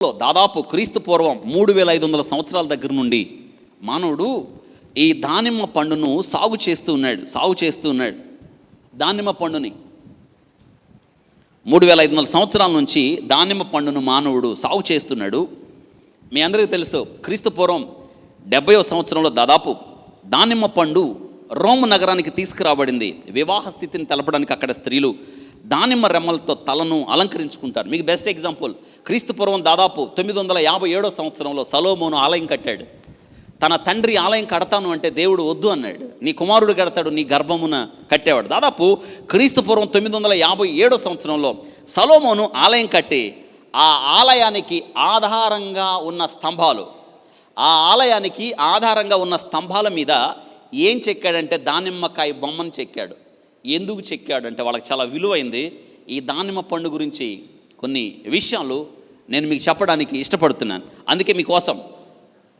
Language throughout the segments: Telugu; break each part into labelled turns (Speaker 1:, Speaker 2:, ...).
Speaker 1: లో దాదాపు క్రీస్తు పూర్వం మూడు వేల ఐదు వందల సంవత్సరాల దగ్గర నుండి మానవుడు ఈ దానిమ్మ పండును సాగు చేస్తూ ఉన్నాడు సాగు చేస్తూ ఉన్నాడు. దానిమ్మ పండుని మూడు వేల ఐదు వందల సంవత్సరాల నుంచి దానిమ్మ పండును మానవుడు సాగు చేస్తున్నాడు. మీ అందరికీ తెలుసు క్రీస్తు పూర్వం డెబ్బయో సంవత్సరంలో దాదాపు దానిమ్మ పండు రోమ్ నగరానికి తీసుకురాబడింది. వివాహ స్థితిని తెలపడానికి అక్కడ స్త్రీలు దానిమ్మ రెమ్మలతో తలను అలంకరించుకుంటారు. మీకు బెస్ట్ ఎగ్జాంపుల్ క్రీస్తు పూర్వం దాదాపు తొమ్మిది వందల యాభై ఏడో సంవత్సరంలో సలోమోను ఆలయం కట్టాడు. తన తండ్రి ఆలయం కడతాను అంటే దేవుడు వద్దు అన్నాడు. నీ కుమారుడు కడతాడు నీ గర్భమున కట్టేవాడు. దాదాపు క్రీస్తు పూర్వం తొమ్మిది వందల యాభై ఏడో సంవత్సరంలో సలోమోను ఆలయం కట్టి ఆ ఆలయానికి ఆధారంగా ఉన్న స్తంభాలు ఆ ఆలయానికి ఆధారంగా ఉన్న స్తంభాల మీద ఏం చెక్కాడంటే దానిమ్మకాయ బొమ్మను చెక్కాడు. ఎందుకు చెక్కాడంటే వాళ్ళకి చాలా విలువైంది ఈ దానిమ్మ పండు గురించి కొన్ని విషయాలు నేను మీకు చెప్పడానికి ఇష్టపడుతున్నాను. అందుకే మీకోసం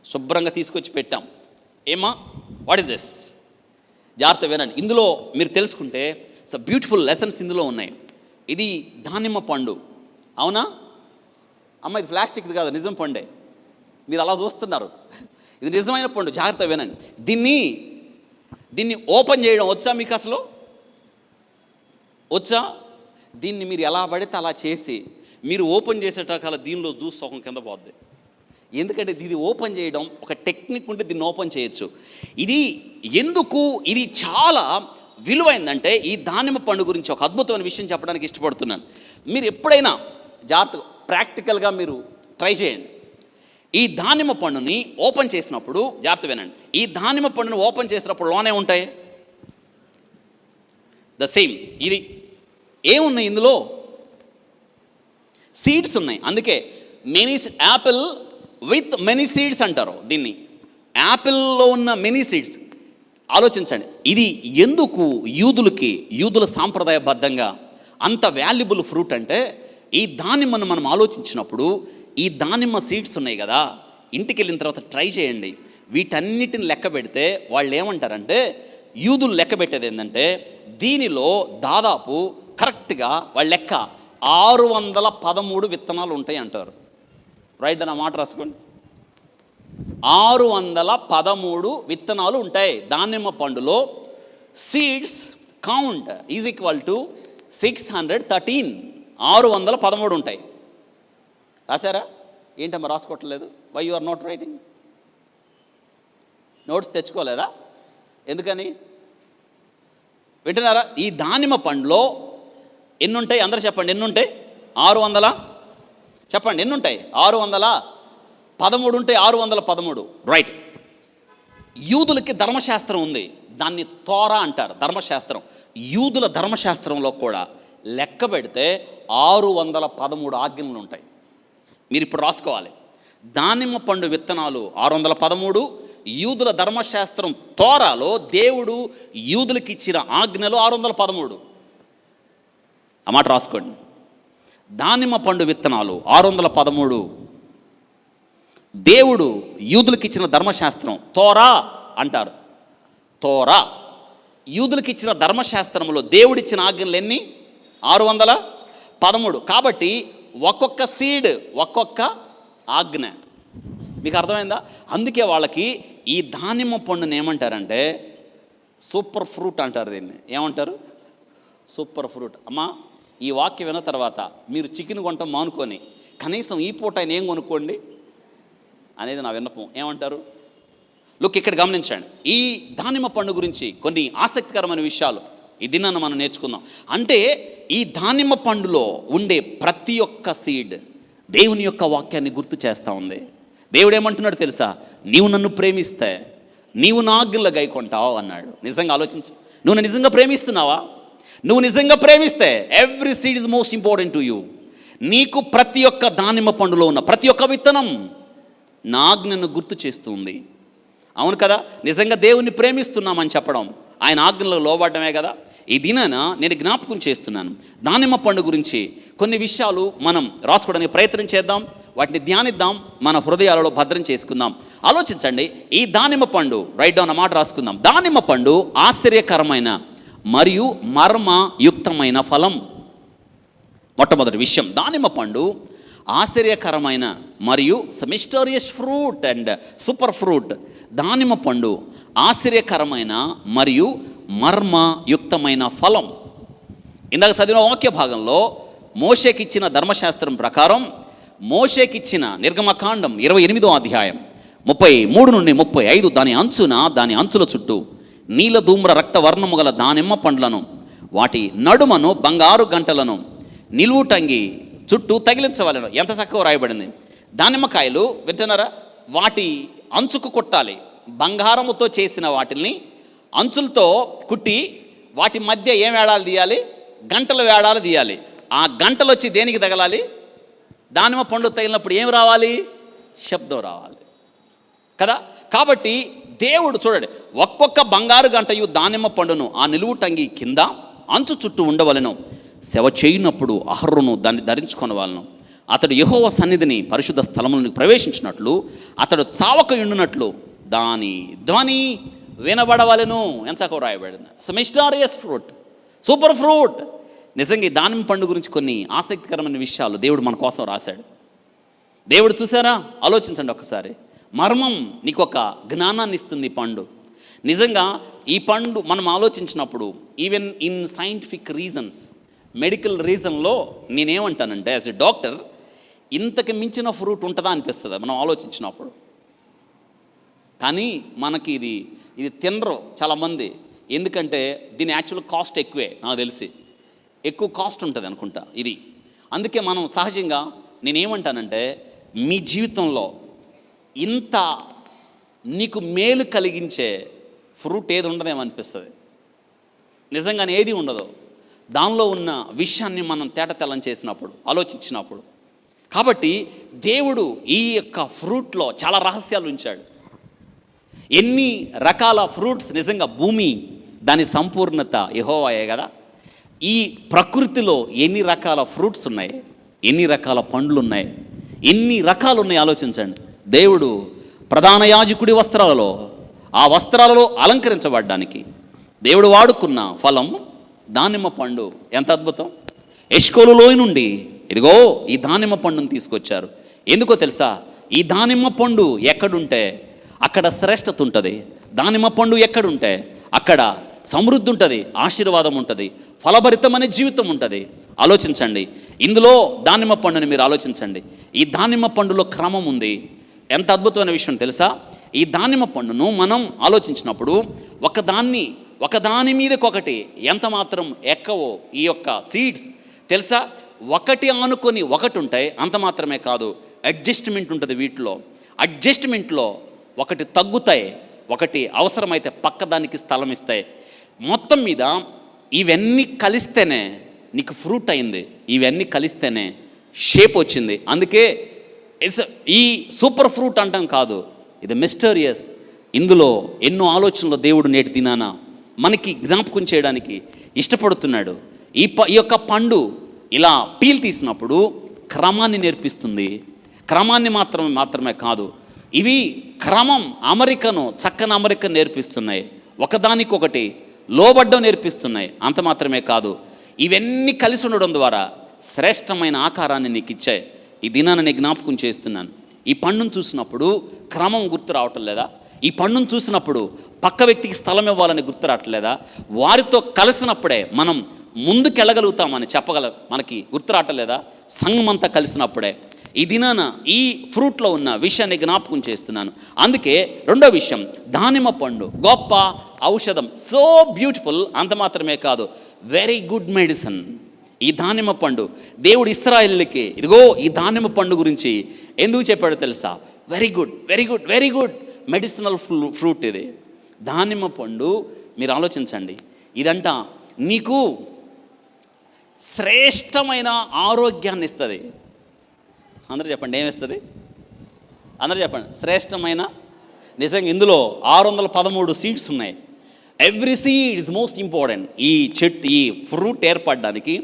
Speaker 1: శుభ్రంగా తీసుకొచ్చి పెట్టాం. ఏమా? వాట్ ఇస్ దిస్ జాగ్రత్త వినండి. ఇందులో మీరు తెలుసుకుంటే సో బ్యూటిఫుల్ లెసన్స్ ఇందులో ఉన్నాయి. ఇది దానిమ్మ పండు. అవునా? అమ్మ ఇది ప్లాస్టిక్ది కాదు నిజం పండే. మీరు అలా చూస్తున్నారు. ఇది నిజమైన పండు. జాగ్రత్త వినండి. దీన్ని దీన్ని ఓపెన్ చేయడం వచ్చా మీకు అసలు? వచ్చా? దీన్ని మీరు ఎలా పడితే అలా చేసి మీరు ఓపెన్ చేసేటకాల దీనిలో జ్యూస్ సగం కింద పోద్ది. ఎందుకంటే ఇది ఓపెన్ చేయడం ఒక టెక్నిక్ ఉంటే దీన్ని ఓపెన్ చేయొచ్చు. ఇది ఎందుకు? ఇది చాలా విలువైందంటే ఈ దానిమ్మ పండు గురించి ఒక అద్భుతమైన విషయం చెప్పడానికి ఇష్టపడుతున్నాను. మీరు ఎప్పుడైనా జాగ్రత్తగా ప్రాక్టికల్గా మీరు ట్రై చేయండి. ఈ దానిమ్మ పండుని ఓపెన్ చేసినప్పుడు జాగ్రత్త వినండి. ఈ దానిమ్మ పండుని ఓపెన్ చేసినప్పుడు లోనే ఉంటాయి? The same. ఇది ఏమున్నాయి ఇందులో? సీడ్స్ ఉన్నాయి. అందుకే many apple with many seeds అంటారు దీన్ని. యాపిల్లో ఉన్న మెనీ సీడ్స్ ఆలోచించండి. ఇది ఎందుకు యూదులకి యూదుల సాంప్రదాయబద్ధంగా అంత వాల్యుబుల్ ఫ్రూట్ అంటే ఈ దానిమ్మను మనం ఆలోచించినప్పుడు ఈ దానిమ్మ సీడ్స్ ఉన్నాయి కదా ఇంటికి వెళ్ళిన తర్వాత ట్రై చేయండి. వీటన్నిటిని లెక్క పెడితే వాళ్ళు ఏమంటారంటే యూదులు లెక్క పెట్టేది ఏంటంటే దీనిలో దాదాపు కరెక్ట్గా వాళ్ళ లెక్క ఆరు వందల పదమూడు విత్తనాలు ఉంటాయి అంటారు. రైట్ నా మాట రాసుకోండి. ఆరు వందల పదమూడు విత్తనాలు ఉంటాయి. దానిమ్మ పండులో seeds count is equal to six hundred thirteen. ఆరు వందల పదమూడు ఉంటాయి. రాశారా? ఏంటమ్మా రాసుకోవట్లేదు? Why you are not writing notes తెచ్చుకోలేదా? ఎందుకని? వింటున్నారా? ఈ దానిమ్మ పండులో ఎన్నుంటాయి? అందరూ చెప్పండి. ఎన్నుంటాయి? ఆరు వందల? చెప్పండి. ఎన్నుంటాయి? ఆరు వందల? పదమూడు ఉంటాయి ఆరు వందల పదమూడు. రైట్ యూదులకి ధర్మశాస్త్రం ఉంది. దాన్ని తోరా అంటారు. ధర్మశాస్త్రం. యూదుల ధర్మశాస్త్రంలో కూడా లెక్క పెడితే ఆరు వందల పదమూడు ఆజ్ఞలు ఉంటాయి. మీరు ఇప్పుడు రాసుకోవాలి. దానిమ్మ పండు విత్తనాలు ఆరు వందల పదమూడు. యూదుల ధర్మశాస్త్రం తోరాలో దేవుడు యూదులకి ఇచ్చిన ఆజ్ఞలు ఆరు వందల పదమూడు. ఆ మాట రాసుకోండి. దానిమ్మ పండు విత్తనాలు ఆరు వందల పదమూడు దేవుడు యూదులకి ఇచ్చిన ధర్మశాస్త్రం తోరా అంటారు. తోరా. యూదులకి ఇచ్చిన ధర్మశాస్త్రంలో దేవుడిచ్చిన ఆజ్ఞలు ఎన్ని? ఆరు వందల పదమూడు కాబట్టి ఒక్కొక్క సీడ్ ఒక్కొక్క ఆజ్ఞ. మీకు అర్థమైందా? అందుకే వాళ్ళకి ఈ దానిమ్మ పండుని ఏమంటారంటే సూపర్ ఫ్రూట్ అంటారు దీన్ని. ఏమంటారు? Super fruit. అమ్మా ఈ వాక్యం విన్న తర్వాత మీరు చికెన్ కొనటం మానుకొని కనీసం ఈ పూట ఆయన ఏం కొనుక్కోండి? అనేది నా విన్నపం. ఏమంటారు? లుక్ ఇక్కడ గమనించండి. ఈ దానిమ్మ పండు గురించి కొన్ని ఆసక్తికరమైన విషయాలు ఈ దినాన్ని మనం నేర్చుకుందాం. అంటే ఈ దానిమ్మ పండులో ఉండే ప్రతి ఒక్క సీడ్ దేవుని యొక్క వాక్యాన్ని గుర్తు చేస్తూ ఉంది. దేవుడు ఏమంటున్నాడు తెలుసా? నీవు నన్ను ప్రేమిస్తే నీవు నా ఆజ్ఞల్లో గైకొంటావు అన్నాడు. నిజంగా ఆలోచించు. నువ్వు నిజంగా ప్రేమిస్తున్నావా? నువ్వు నిజంగా ప్రేమిస్తే every seed is most important to you నీకు ప్రతి ఒక్క దానిమ్మ పండులో ఉన్న ప్రతి ఒక్క విత్తనం నా ఆజ్ఞను గుర్తు చేస్తుంది. అవును కదా? నిజంగా దేవుణ్ణి ప్రేమిస్తున్నామని చెప్పడం ఆయన ఆజ్ఞలో లోబడమే కదా? ఈ దినాన నేను జ్ఞాపకం చేస్తున్నాను. దానిమ్మ పండు గురించి కొన్ని విషయాలు మనం రాసుకోవడానికి ప్రయత్నం చేద్దాం. వాటిని ధ్యానిద్దాం. మన హృదయాలలో భద్రం చేసుకుందాం. ఆలోచించండి ఈ దానిమ్మ పండు రైట్ డౌన్ మాట రాసుకుందాం. దానిమ్మ పండు ఆశ్చర్యకరమైన మరియు మర్మయుక్తమైన ఫలం. మొట్టమొదటి విషయం దానిమ్మ పండు ఆశ్చర్యకరమైన మరియు సెమిస్టరియస్ ఫ్రూట్ అండ్ సూపర్ ఫ్రూట్ దానిమ్మ పండు ఆశ్చర్యకరమైన మరియు మర్మయుక్తమైన ఫలం. ఇందాక చదివిన వాక్య భాగంలో మోషేకిచ్చిన ధర్మశాస్త్రం ప్రకారం మోషేకిచ్చిన నిర్గమకాండం ఇరవై ఎనిమిదో అధ్యాయం ముప్పై మూడు నుండి ముప్పై ఐదు దాని అంచున దాని అంచుల చుట్టూ నీలధూమ్ర రక్తవర్ణము గల దానిమ్మ పండ్లను వాటి నడుమను బంగారు గంటలను నిలువుటంగి చుట్టూ తగిలించవలను. ఎంత చక్కగా రాయబడింది దానిమ్మకాయలు వింటున్నారా? వాటి అంచుకు కుట్టాలి. బంగారముతో చేసిన వాటిని అంచులతో కుట్టి వాటి మధ్య ఏం వేడాలు తీయాలి? గంటలు వేడాలు తీయాలి. ఆ గంటలు వచ్చి దేనికి తగలాలి? దానిమ్మ పండు తగిలినప్పుడు ఏం రావాలి? శబ్దం రావాలి. కదా? కాబట్టి దేవుడు చూడండి ఒక్కొక్క బంగారు గంటయు దానిమ్మ పండును ఆ నిలువు టంగి కింద అంచు చుట్టూ ఉండవలను. సేవ చేయనప్పుడు అహర్రును దాన్ని ధరించుకొనవలను. అతడు యహోవ సన్నిధిని పరిశుద్ధ స్థలములను ప్రవేశించినట్లు అతడు చావక ఉండునట్లు దాని ధ్వని వినబడవలను. ఎంచకో రాయబడింది. సెమిస్టారియస్ ఫ్రూట్ సూపర్ ఫ్రూట్. నిజంగా ఈ దానిమ్మ పండు గురించి కొన్ని ఆసక్తికరమైన విషయాలు దేవుడు మన కోసం రాశాడు. దేవుడు చూసారా ఆలోచించండి ఒక్కసారి మర్మం నీకు ఒక జ్ఞానాన్ని ఇస్తుంది పండు. నిజంగా ఈ పండు మనం ఆలోచించినప్పుడు even in scientific reasons medical రీజన్లో నేనేమంటానంటే యాజ్ ఎ డాక్టర్ ఇంతకు మించిన ఫ్రూట్ ఉంటుందా అనిపిస్తుంది మనం ఆలోచించినప్పుడు. కానీ మనకి ఇది ఇది తినరు చాలామంది. ఎందుకంటే దీని యాక్చువల్ కాస్ట్ ఎక్కువే నాకు తెలిసి. ఎక్కువ కాస్ట్ ఉంటుంది అనుకుంటా ఇది. అందుకే మనం సహజంగా నేనేమంటానంటే మీ జీవితంలో ఇంత నీకు మేలు కలిగించే ఫ్రూట్ ఏది ఉండదేమో అనిపిస్తుంది నిజంగానే ఏది ఉండదు. దానిలో ఉన్న విషయాన్ని మనం తేటతెల్లం చేసినప్పుడు ఆలోచించినప్పుడు. కాబట్టి దేవుడు ఈ యొక్క ఫ్రూట్లో చాలా రహస్యాలు ఉంచాడు. ఎన్ని రకాల ఫ్రూట్స్ నిజంగా భూమి దాని సంపూర్ణత యహోవాయే కదా. ఈ ప్రకృతిలో ఎన్ని రకాల ఫ్రూట్స్ ఉన్నాయి ఎన్ని రకాల పండ్లు ఉన్నాయి ఎన్ని రకాలు ఉన్నాయి ఆలోచించండి. దేవుడు ప్రధాన యాజకుడి వస్త్రాలలో ఆ వస్త్రాలలో అలంకరించబడ్డానికి. దేవుడు వాడుకున్న ఫలం దానిమ్మ పండు. ఎంత అద్భుతం! ఎష్కోలు లోయ నుండి. ఇదిగో ఈ దానిమ్మ పండును తీసుకొచ్చారు. ఎందుకో తెలుసా? ఈ దానిమ్మ పండు ఎక్కడుంటే అక్కడ శ్రేష్టత ఉంటుంది దానిమ్మ పండు ఎక్కడుంటే అక్కడ సమృద్ధి ఉంటుంది ఆశీర్వాదం ఉంటుంది ఫలభరితమైన జీవితం ఉంటుంది ఆలోచించండి. ఇందులో దానిమ్మ పండుని మీరు ఆలోచించండి. ఈ దానిమ్మ పండులో క్రమం ఉంది ఎంత అద్భుతమైన విషయం తెలుసా? ఈ దానిమ్మ పండును మనం ఆలోచించినప్పుడు ఒకదాన్ని ఒకదాని మీదకొకటి ఎంత మాత్రం ఎక్కవో ఈ యొక్క సీడ్స్ తెలుసా? ఒకటి ఆనుకొని ఒకటి ఉంటాయి అంత మాత్రమే కాదు. అడ్జస్ట్మెంట్ ఉంటుంది వీటిలో. అడ్జస్ట్మెంట్లో ఒకటి తగ్గుతాయి ఒకటి అవసరమైతే పక్కదానికి స్థలం ఇస్తాయి మొత్తం మీద ఇవన్నీ కలిస్తేనే నీకు ఫ్రూట్ అయింది ఇవన్నీ కలిస్తేనే షేప్ వచ్చింది. అందుకే ఇట్స్ ఈ సూపర్ ఫ్రూట్ అంటాం కాదు ఇది మిస్టరియస్ ఇందులో ఎన్నో ఆలోచనలు దేవుడు నేటి దినాన మనకి జ్ఞాపకం చేయడానికి ఇష్టపడుతున్నాడు. ఈ ప ఈ యొక్క పండు ఇలా పీల్ తీసినప్పుడు క్రమాన్ని నేర్పిస్తుంది. క్రమాన్ని మాత్రమే మాత్రమే కాదు. ఇవి క్రమం అమరికను చక్కని అమెరిక నేర్పిస్తున్నాయి. ఒకదానికొకటి లోబడ్డం నేర్పిస్తున్నాయి. అంత మాత్రమే కాదు. ఇవన్నీ కలిసి ఉండడం ద్వారా శ్రేష్టమైన ఆకారాన్ని నీకు ఇచ్చాయి ఈ దినాన్ని నేను జ్ఞాపకం చేస్తున్నాను. ఈ పండును చూసినప్పుడు క్రమం గుర్తు రావటం లేదా? ఈ పండును చూసినప్పుడు పక్క వ్యక్తికి స్థలం ఇవ్వాలని గుర్తు రావట్లేదా వారితో కలిసినప్పుడే మనం ముందుకెళ్ళగలుగుతామని చెప్పగల మనకి గుర్తు రావట్లేదా సంఘం అంతా కలిసినప్పుడే ఈ దినాన ఈ ఫ్రూట్లో ఉన్న విషయాన్ని జ్ఞాపకం చేస్తున్నాను. అందుకే రెండో విషయం దానిమ్మ పండు గొప్ప ఔషధం సో బ్యూటిఫుల్ అంత మాత్రమే కాదు వెరీ గుడ్ మెడిసిన్. ఈ దానిమ్మ పండు దేవుడు ఇస్రాయిల్కి ఇదిగో ఈ దానిమ్మ పండు గురించి ఎందుకు చెప్పాడో తెలుసా? Very good very good very good medicinal fruit ఇది. దానిమ్మ పండు మీరు ఆలోచించండి. ఇదంట నీకు శ్రేష్టమైన ఆరోగ్యాన్ని ఇస్తుంది. అందరూ చెప్పండి ఏమిస్తుంది అందరూ చెప్పండి. శ్రేష్టమైన నిజంగా ఇందులో ఆరు వందల పదమూడు సీడ్స్ ఉన్నాయి. Every seed is most important ఈ చెట్టు ఈ ఫ్రూట్ ఏర్పడడానికి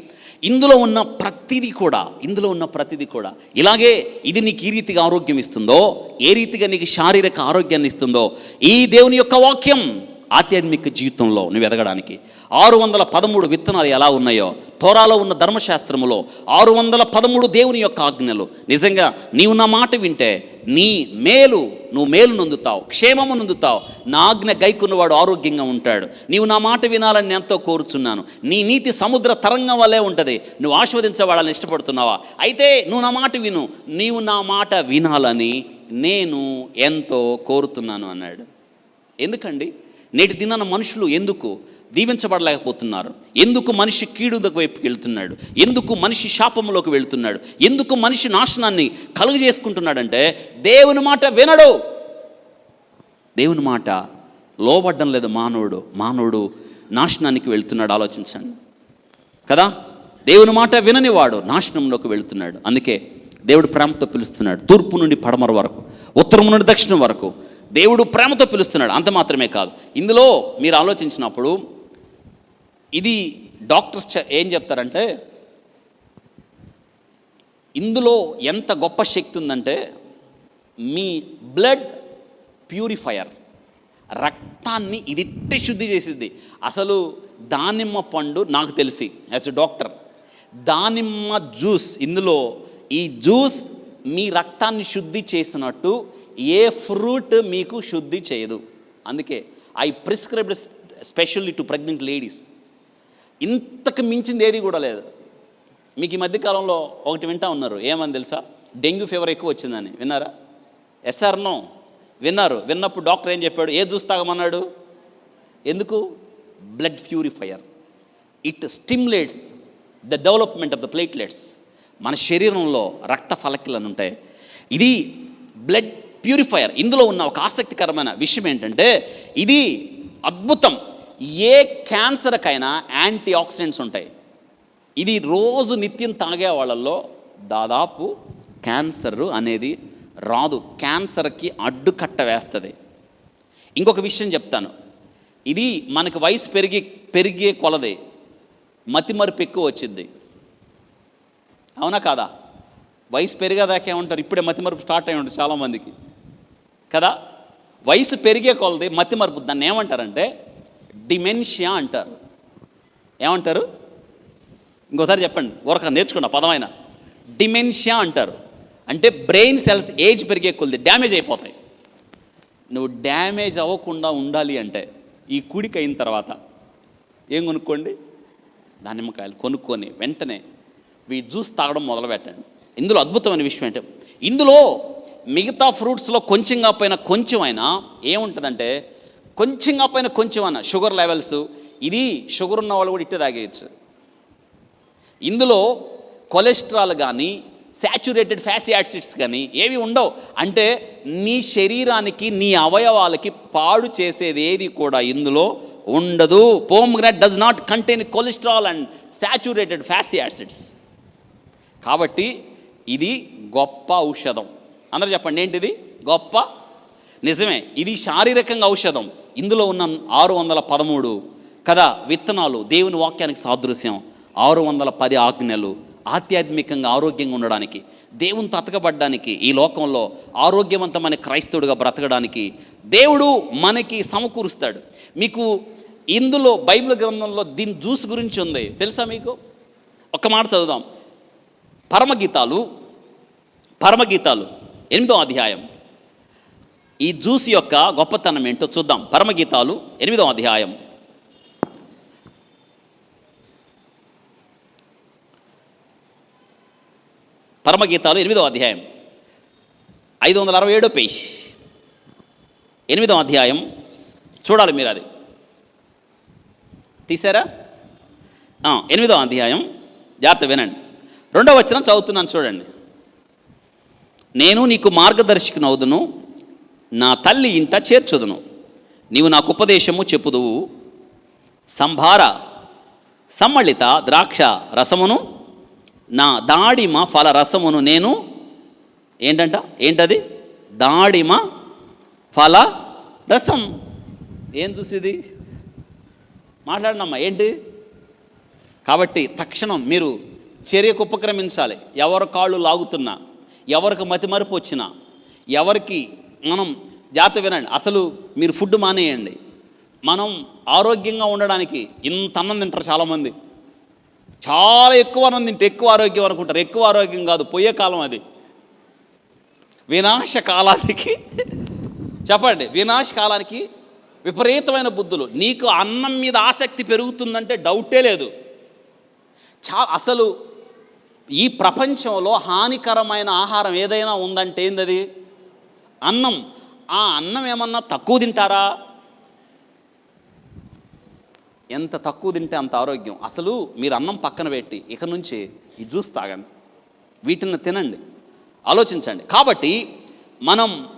Speaker 1: ఇందులో ఉన్న ప్రతిదీ కూడా ఇందులో ఉన్న ప్రతిదీ కూడా ఇలాగే ఇది నీకు ఈ రీతిగా ఆరోగ్యం ఇస్తుందో ఏ రీతిగా నీకు శారీరక ఆరోగ్యాన్ని ఇస్తుందో ఈ దేవుని యొక్క వాక్యం ఆధ్యాత్మిక జీవితంలో నువ్వు ఎదగడానికి. ఆరు వందల పదమూడు విత్తనాలు ఎలా ఉన్నాయో తోరాలో ఉన్న ధర్మశాస్త్రములో ఆరు వందల పదమూడు దేవుని యొక్క ఆజ్ఞలు. నిజంగా నీవు నా మాట వింటే నీ మేలు నువ్వు మేలు నొందుతావు క్షేమము నొందుతావు. నా ఆజ్ఞ గైకున్నవాడు ఆరోగ్యంగా ఉంటాడు. నీవు నా మాట వినాలని ఎంతో కోరుచున్నాను. నీ నీతి సముద్ర తరంగం వల్లే ఉంటుంది. నువ్వు ఆస్వాదించవాలని ఇష్టపడుతున్నావా? అయితే నువ్వు నా మాట విను. నీవు నా మాట వినాలని నేను ఎంతో కోరుతున్నాను అన్నాడు. ఎందుకండి? నేటి దినాన మనుషులు ఎందుకు దీవించబడలేకపోతున్నారు? ఎందుకు మనిషి కీడు వైపుకి వెళ్తున్నాడు? ఎందుకు మనిషి శాపంలోకి వెళ్తున్నాడు? ఎందుకు మనిషి నాశనాన్ని కలుగజేసుకుంటున్నాడంటే దేవుని మాట వినడు. దేవుని మాట లోబడ్డం లేదు మానవుడు. మానవుడు నాశనానికి వెళ్తున్నాడు. ఆలోచించండి. కదా? దేవుని మాట విననివాడు నాశనంలోకి వెళ్తున్నాడు. అందుకే దేవుడు ప్రేమతో పిలుస్తున్నాడు. తూర్పు నుండి పడమర వరకు ఉత్తరం నుండి దక్షిణం వరకు. దేవుడు ప్రేమతో పిలుస్తున్నాడు. అంత మాత్రమే కాదు. ఇందులో మీరు ఆలోచించినప్పుడు ఇది డాక్టర్స్ ఏం చెప్తారంటే ఇందులో ఎంత గొప్ప శక్తి ఉందంటే మీ బ్లడ్ ప్యూరిఫైయర్ రక్తాన్ని ఇదిట్టి శుద్ధి చేసిద్ది అసలు దానిమ్మ పండు నాకు తెలిసి యాజ్ ఎ డాక్టర్ దానిమ్మ జ్యూస్ ఇందులో ఈ జ్యూస్ మీ రక్తాన్ని శుద్ధి చేసినట్టు ఏ ఫ్రూట్ మీకు శుద్ధి చేయదు. అందుకే I prescribed specially to pregnant ladies. ఇంతకు మించింది ఏది కూడా లేదు. మీకు ఈ మధ్యకాలంలో ఒకటి వింటా ఉన్నారు. ఏమని తెలుసా? డెంగ్యూ ఫీవర్ ఎక్కువ వచ్చిందని. విన్నారా? ఎస్ఆర్నో విన్నారు. విన్నప్పుడు డాక్టర్ ఏం చెప్పాడు? ఏ జ్యూస్ తాగమన్నాడు ఎందుకు? Blood purifier. It stimulates the development of the platelets. మన శరీరంలో రక్త ఫలకిలను ఉంటాయి ఇది బ్లడ్ ప్యూరిఫైయర్. ఇందులో ఉన్న ఒక ఆసక్తికరమైన విషయం ఏంటంటే ఇది అద్భుతం. ఏ క్యాన్సర్కైనా యాంటీ ఆక్సిడెంట్స్ ఉంటాయి. ఇది రోజు నిత్యం తాగే వాళ్ళల్లో దాదాపు క్యాన్సర్ అనేది రాదు. క్యాన్సర్కి అడ్డుకట్ట వేస్తుంది. ఇంకొక విషయం చెప్తాను. ఇది మనకి వయసు పెరిగి పెరిగే కొలది. మతిమరుపు ఎక్కువ వచ్చింది. అవునా కాదా? వయసు పెరిగేదాకా ఏమంటారు? ఇప్పుడే మతిమరుపు స్టార్ట్ అయి ఉంటుంది చాలామందికి. కదా? వయసు పెరిగే కొలది మతిమరుపు దాన్ని ఏమంటారంటే డిమెన్షియా అంటారు. ఏమంటారు? ఇంకోసారి చెప్పండి. ఊరక నేర్చుకున్న పదమైన. డిమెన్షియా అంటారు. అంటే బ్రెయిన్ సెల్స్ ఏజ్ పెరిగే కొలది డ్యామేజ్ అయిపోతాయి. నువ్వు డ్యామేజ్ అవ్వకుండా ఉండాలి అంటే ఈ కుడికి అయిన తర్వాత ఏం కొనుక్కోండి? దానిమ్మకాయలు కొనుక్కొని వెంటనే వీ జ్యూస్ తాగడం మొదలు పెట్టండి ఇందులో అద్భుతమైన విషయం ఏంటంటే ఇందులో మిగతా ఫ్రూట్స్లో కొంచెం కాకపోయినా కొంచెం అయినా ఏముంటుందంటే కొంచెం కాకపోయినా కొంచెం అన్న షుగర్ లెవెల్స్ ఇది షుగర్ ఉన్న వాళ్ళు కూడా ఇట్టే తాగేయచ్చు. ఇందులో కొలెస్ట్రాల్ కానీ శాచురేటెడ్ ఫ్యాసీ యాసిడ్స్ కానీ ఏవి ఉండవు. అంటే నీ శరీరానికి నీ అవయవాలకి పాడు చేసేది ఏది కూడా ఇందులో ఉండదు. Pomegranate does not contain cholesterol and saturated fatty acids. కాబట్టి ఇది గొప్ప ఔషధం. అందరూ చెప్పండి ఏంటిది? గొప్ప? నిజమే ఇది శారీరకంగా ఔషధం. ఇందులో ఉన్న ఆరు వందల పదమూడు కదా విత్తనాలు దేవుని వాక్యానికి సాదృశ్యం. ఆరు వందల పది ఆజ్ఞలు ఆధ్యాత్మికంగా ఆరోగ్యంగా ఉండడానికి దేవుని తతకబడ్డానికి ఈ లోకంలో ఆరోగ్యవంతమైన క్రైస్తవుడిగా బ్రతకడానికి దేవుడు మనకి సమకూరుస్తాడు. మీకు ఇందులో బైబిల్ గ్రంథంలో దీని జ్యూస్ గురించి ఉంది. తెలుసా మీకు? ఒక్క మాట చదువుదాం. పరమగీతాలు పరమగీతాలు. ఎనిమిదో అధ్యాయం. ఈ జ్యూస్ యొక్క గొప్పతనం ఏంటో చూద్దాం. పరమగీతాలు ఎనిమిదో అధ్యాయం. పరమగీతాలు ఎనిమిదో అధ్యాయం. ఐదు వందల అరవై ఏడో పేజ్. ఎనిమిదో అధ్యాయం. చూడాలి మీరు అది. తీసారా? ఎనిమిదో అధ్యాయం. జాగ్రత్త వినండి. రెండో వచ్చిన చదువుతున్నాను చూడండి. నేను నీకు మార్గదర్శకునవుదును నా తల్లి ఇంట చేర్చుదును. నీవు నాకు ఉపదేశము చెప్పుదువు. సంభార సమ్మళిత ద్రాక్ష రసమును నా దాడిమ ఫల రసమును నేను ఏంటంట? ఏంటది? దాడిమ ఫల రసం. ఏం చూసేది? మాట్లాడినమ్మా ఏంటి? కాబట్టి తక్షణం మీరు చర్యకు ఉపక్రమించాలి. ఎవరు కాళ్ళు లాగుతున్నా. ఎవరికి మతిమరుపు వచ్చినా ఎవరికి మనం జాగ్రత్త వినండి. అసలు మీరు ఫుడ్ మానేయండి. మనం ఆరోగ్యంగా ఉండడానికి ఇంత అన్నం తింటారు చాలామంది. చాలా ఎక్కువ అన్నం తింటే ఎక్కువ ఆరోగ్యం అనుకుంటారు. ఎక్కువ ఆరోగ్యం కాదు పోయే కాలం అది. వినాశ కాలానికి చెప్పండి. వినాశ కాలానికి విపరీతమైన బుద్ధులు. నీకు అన్నం మీద ఆసక్తి పెరుగుతుందంటే డౌటే లేదు. చా అసలు ఈ ప్రపంచంలో హానికరమైన ఆహారం ఏదైనా ఉందంటే ఏందది? అన్నం. ఆ అన్నం ఏమన్నా తక్కువ తింటారా? ఎంత తక్కువ తింటే అంత ఆరోగ్యం. అసలు మీరు అన్నం పక్కన పెట్టి ఇక నుంచి ఈ జ్యూస్ తాగండి. వీటిని తినండి. ఆలోచించండి. కాబట్టి మనం